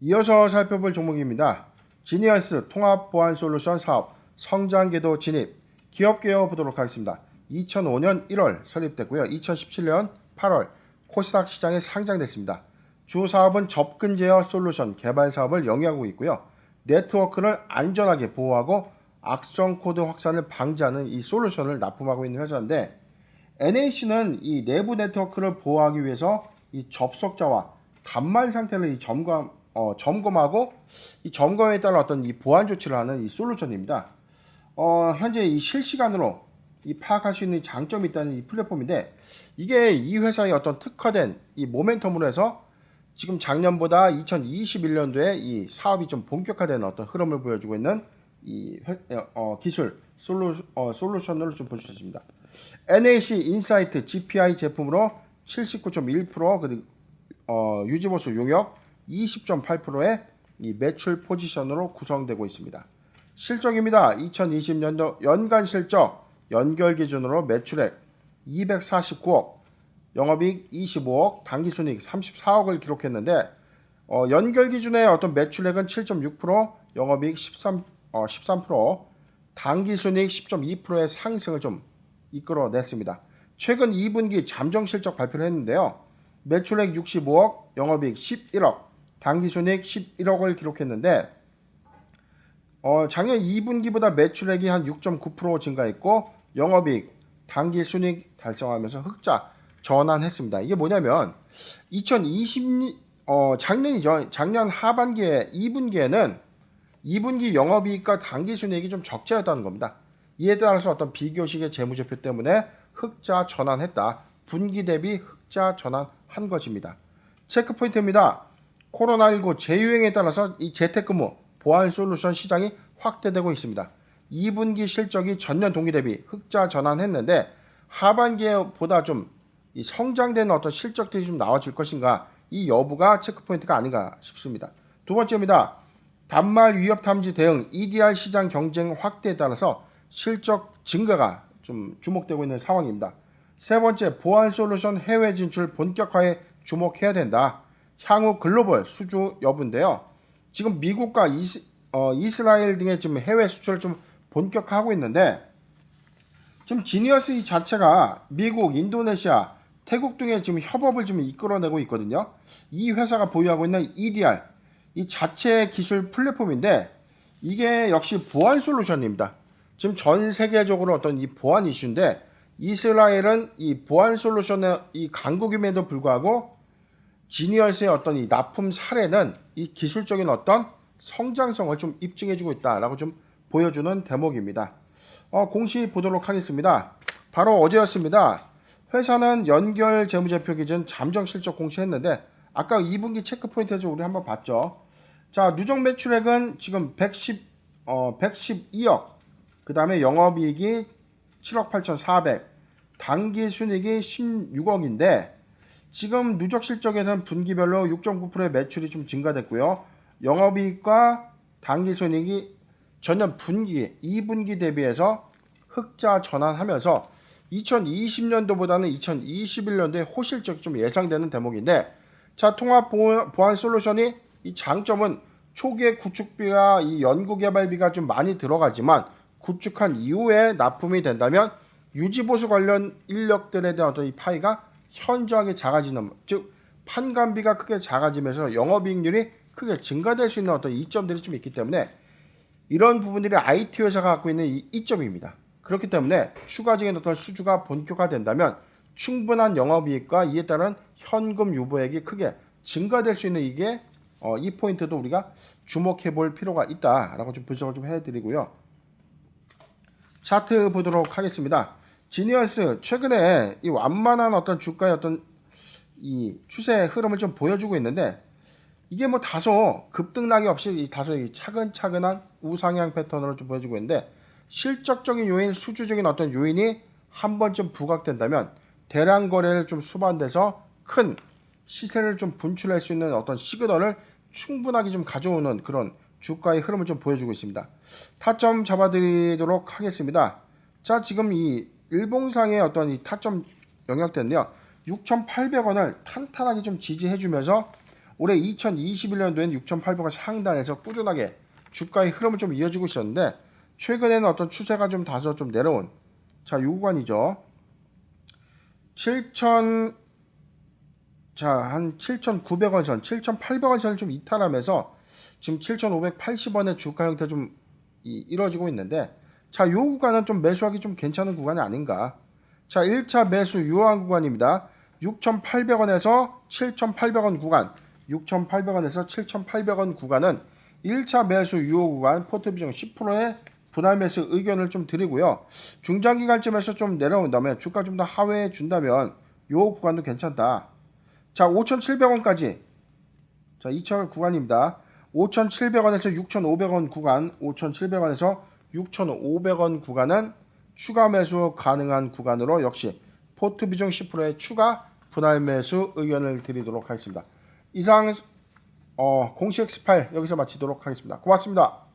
이어서 살펴볼 종목입니다. 지니어스 통합보안 솔루션 사업 성장궤도 진입 기업 개요 보도록 하겠습니다. 2005년 1월 설립됐고요. 2017년 8월 코스닥 시장에 상장됐습니다. 주 사업은 접근 제어 솔루션 개발 사업을 영위하고 있고요. 네트워크를 안전하게 보호하고 악성 코드 확산을 방지하는 이 솔루션을 납품하고 있는 회사인데 NAC는 이 내부 네트워크를 보호하기 위해서 이 접속자와 단말 상태를 이 점검 어, 점검하고 이 점검에 따라 어떤 이 보안 조치를 하는 이 솔루션입니다. 어, 현재 이 실시간으로 이 파악할 수 있는 장점이 있다는 이 플랫폼인데 이게 이 회사의 어떤 특화된 이 모멘텀으로 해서 지금 작년보다 2021년도에 이 사업이 좀 본격화되는 어떤 흐름을 보여주고 있는 이 회- 어, 기술 솔루, 어, 솔루션을 좀볼 수 있습니다. NAC 인사이트 GPI 제품으로 79.1% 그리고 어, 유지보수 용역 20.8%의 이 매출 포지션으로 구성되고 있습니다. 실적입니다. 2020년도 연간 실적 연결 기준으로 매출액 249억, 영업이익 25억, 당기순이익 34억을 기록했는데 어, 연결 기준의 어떤 매출액은 7.6%, 영업이익 13, 어, 13%, 당기순이익 10.2%의 상승을 좀 이끌어냈습니다. 최근 2분기 잠정 실적 발표를 했는데요. 매출액 65억, 영업이익 11억, 당기 순이익 11억을 기록했는데 어, 작년 2분기보다 매출액이 한 6.9% 증가했고 영업이익, 당기 순이익 달성하면서 흑자 전환했습니다. 이게 뭐냐면 2020 어, 작년이죠. 작년 하반기에 2분기에는 2분기 영업이익과 당기 순이익이 좀 적자였다는 겁니다. 이에 따라서 어떤 비교식의 재무제표 때문에 흑자 전환했다. 분기 대비 흑자 전환한 것입니다. 체크 포인트입니다. 코로나19 재유행에 따라서 이 재택근무 보안 솔루션 시장이 확대되고 있습니다. 2분기 실적이 전년 동기 대비 흑자 전환했는데 하반기보다 좀이 성장되는 어떤 실적들이 좀 나와줄 것인가 이 여부가 체크 포인트가 아닌가 싶습니다. 두 번째입니다. 단말 위협 탐지 대응 EDR 시장 경쟁 확대에 따라서 실적 증가가 좀 주목되고 있는 상황입니다. 세 번째 보안 솔루션 해외 진출 본격화에 주목해야 된다. 향후 글로벌 수주 여부인데요. 지금 미국과 이스, 어, 이스라엘 등의 지금 해외 수출을 좀 본격화하고 있는데 지금 지니어스 이 자체가 미국, 인도네시아, 태국 등의 지금 협업을 좀 이끌어내고 있거든요. 이 회사가 보유하고 있는 EDR 이 자체 기술 플랫폼인데 이게 역시 보안 솔루션입니다. 지금 전 세계적으로 어떤 이 보안 이슈인데 이스라엘은 이 보안 솔루션의 이 강국임에도 불구하고 지니어스의 어떤 이 납품 사례는 이 기술적인 어떤 성장성을 좀 입증해주고 있다라고 좀 보여주는 대목입니다. 어, 공시 보도록 하겠습니다. 바로 어제였습니다. 회사는 연결 재무제표 기준 잠정 실적 공시했는데 아까 2분기 체크 포인트에서 우리 한번 봤죠. 자 누적 매출액은 지금 110 어, 112억. 그 다음에 영업이익이 7억 8,400. 당기 순이익이 16억인데 지금 누적 실적에는 분기별로 6.9%의 매출이 좀 증가됐고요. 영업이익과 당기순이익이 전년 분기 2분기 대비해서 흑자 전환하면서 2020년도보다는 2021년도에 호실적이 좀 예상되는 대목인데 자 통합 보안, 솔루션이 이 장점은 초기에 구축비가 이 연구개발비가 좀 많이 들어가지만 구축한 이후에 납품이 된다면 유지보수 관련 인력들에 대한 어떤 이 파이가 현저하게 작아지는 즉 판관비가 크게 작아지면서 영업이익률이 크게 증가될 수 있는 어떤 이점들이 좀 있기 때문에 이런 부분들이 IT 회사가 갖고 있는 이 이점입니다. 그렇기 때문에 추가적인 어떤 수주가 본격화된다면 충분한 영업이익과 이에 따른 현금 유보액이 크게 증가될 수 있는 이게 어, 이 포인트도 우리가 주목해 볼 필요가 있다라고 좀 분석을 좀 해드리고요. 차트 보도록 하겠습니다. 지니어스 최근에 이 완만한 어떤 주가의 어떤 이 추세 흐름을 좀 보여주고 있는데 이게 뭐 다소 급등락이 없이 이 다소 이 차근차근한 우상향 패턴으로 좀 보여주고 있는데 실적적인 요인, 수주적인 어떤 요인이 한 번쯤 부각된다면 대량 거래를 좀 수반돼서 큰 시세를 좀 분출할 수 있는 어떤 시그널을 충분하게 좀 가져오는 그런 주가의 흐름을 좀 보여주고 있습니다. 타점 잡아드리도록 하겠습니다. 자, 지금 이 일봉상의 어떤 이 타점 영역대는요, 6,800원을 탄탄하게 좀 지지해주면서 올해 2021년도엔 6,800원 상단에서 꾸준하게 주가의 흐름을 좀 이어지고 있었는데 최근에는 어떤 추세가 좀 다소 좀 내려온 자, 요 구간이죠. 7,000 자, 한 7,900원 선, 7,800원 선을 좀 이탈하면서 지금 7,580원의 주가 형태 좀 이, 이루어지고 있는데 자, 요 구간은 좀 매수하기 좀 괜찮은 구간이 아닌가. 자, 1차 매수 유효한 구간입니다. 6,800원에서 7,800원 구간, 6,800원에서 7,800원 구간은 1차 매수 유효 구간 포트 비중 10%의 분할 매수 의견을 좀 드리고요. 중장기간쯤에서 좀 내려온다면 주가 좀 더 하회해 준다면 요 구간도 괜찮다. 자, 5,700원까지. 자, 2차 구간입니다. 5,700원에서 6,500원 구간, 5,700원에서 6,500원 구간은 추가 매수 가능한 구간으로 역시 포트 비중 10%의 추가 분할 매수 의견을 드리도록 하겠습니다. 이상 어, 공식 X8 여기서 마치도록 하겠습니다. 고맙습니다.